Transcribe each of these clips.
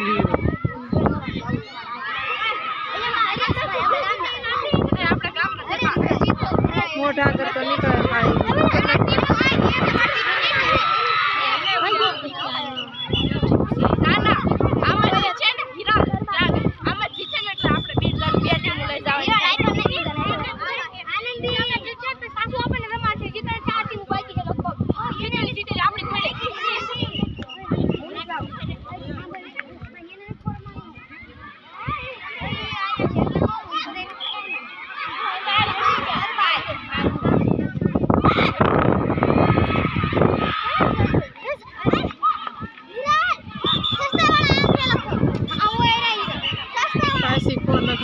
મોઢા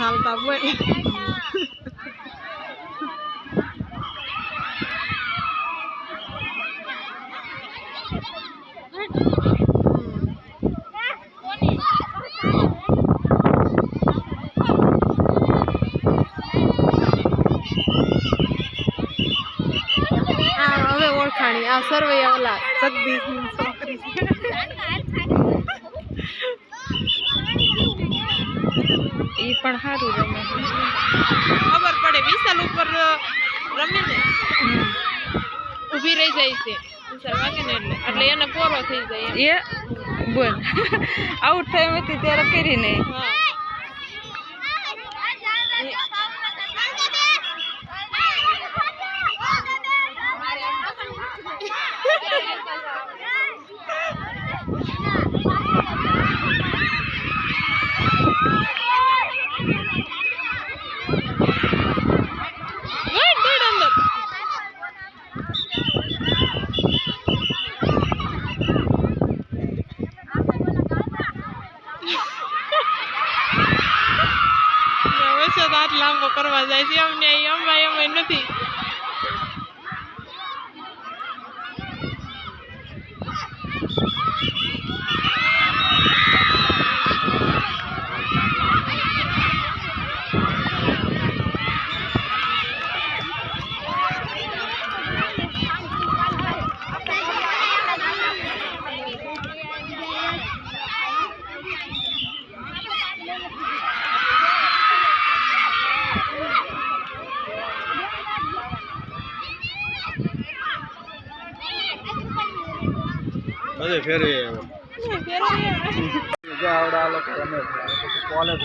ફોન નથી હાલતા બોલ આ હવે ઓળખાણી આ સરવૈયા ઓલા જગદીશની ઈ પણ સારું રમે. ખબર પડે વિશાલ ઉપર રમીને ઊભી રહી જાય છે. વિશાલ વાગે ને એટલે. એટલે એને પોરો થઈ જાય એ બોલ. આઉટ થઈ હતી ત્યારે કરી નહીં હા ગુડ ગુડ અંદર હવે લાંબો કરવા જાય છે. અમને અહીં અમાય અમાય નથી. બધે ફેરવી આવ્યો કોલેજ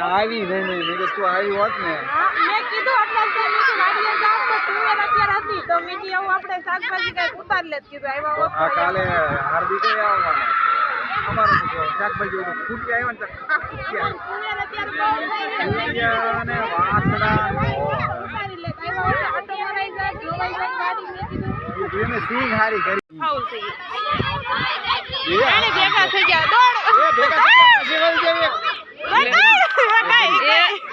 આવી નહીં નહીં. મેં તું આવી હોત ને. મેં કીધું કાલે હાર્દિક આવવાના. અમારે તો શાકભાજી બધું ફૂટી આવ્યા ને તો ખાસ ફૂટ્યા. તુવેર અત્યારે બહુ ઉતારી લેત. ફૂટ્યા અને વાસણા ને ઉતારી લેત. આવ્યા હોત, આટો મરાઈ જાય, જોવાઈ જાય ગાડી. મેં કીધું એને સ્વિંગ હારી કરી. ફાઉલ થઈ ગઈ. એને ભેગા થઈ ગયા. દોડ. એ ભેગા થઈ ગયા જાય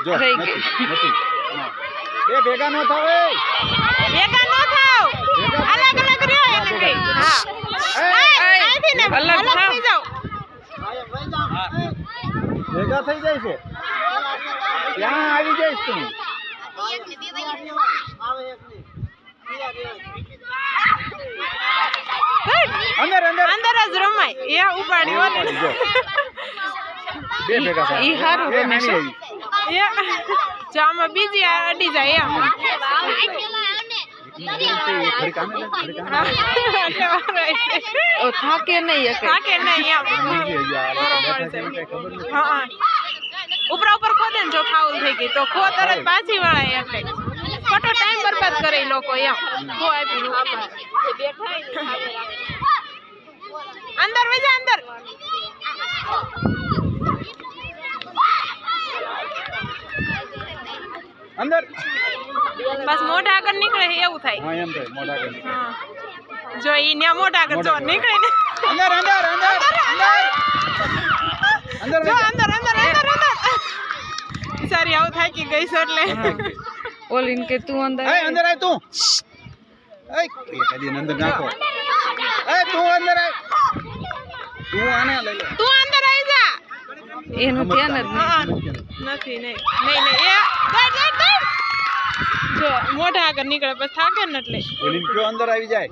જો નથી નથી. ના. ભેગા ન થાવ એ. ભેગા ન થાવ. અલગ અલગ રહ્યો એને કઈ. હા. અહીંથી ને અલગ થઈ જાવ ભેગા થઈ જાય છે. ત્યાં આવી જઈશ તું? અંદર અંદર અંદર જ રમાય એ ઉપાડી હોત ને. જો. બે ભેગા થાય ઈ હારું એ રમે છે. નાની આવી. એ જો આમાં બીજી આ અડી જાય એમ એ ઘડી કામે લે, ઘડી કામે લે. એટલે વારો આવી જાય. ઓ થાકે નહીં એકે થાકે નહીં એમ બીજી હજી આ લોકો બરોબર બેઠા છે છે. એને કાંઈ ખબર નથી. હા ઉપરા ઉપર ખોદે ને જો ફાઉલ થઈ ગઈ તો ખો તરત પાછી વળાય એટલે ખોટો ટાઈમ બરબાદ કરે ઈ લોકો એમ ખો આપી અંદર વજા અંદર અંદર બસ મોઢા આગળ નીકળે એવું થાય હા એમ થાય મોઢા કરી હા. જો ઈ ન્યા મોઢા આગળ જો મોઢા નીકળે ને અંદર અંદર અંદર અંદર અંદર જો વહી જા. અંદર અંદર અંદર અંદર સારી આવું થાકી ગઈ છે એટલે ઓલીન કે તું અંદર એ અંદર આય તું એ કદી અંદર નાખો એ તું અંદર આય તું આને લઈ લે તું અંદર આવી જા એનું ધ્યાન જ નથી નહીં. નહીં નહીં. એ દોડ દોડ જો મોઢા આગળ નીકળે પછી થાકે ને એટલે. ઓલી કયો અંદર આવી જાય.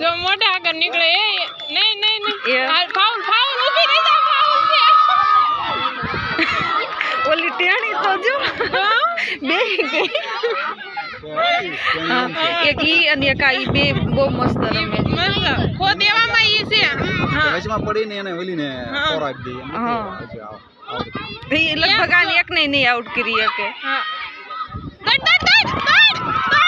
જો મોટા આગળ નીકળે એ નહીં નહીં નહીં. એક ઈ અને એક આ ઈ બે બહુ મસ્ત રમે મસ્ત ખો દેવામાં ઈ છે હા વચમાં પડીને એને ઓલીને હા. ખોર આપી દઈએ એમ નથી. હા. પછી આવ- આવડતું. ઈ લગભગ આને એક નહીં નહીં આઉટ કરી શકે હા દડ દડ દડ દડ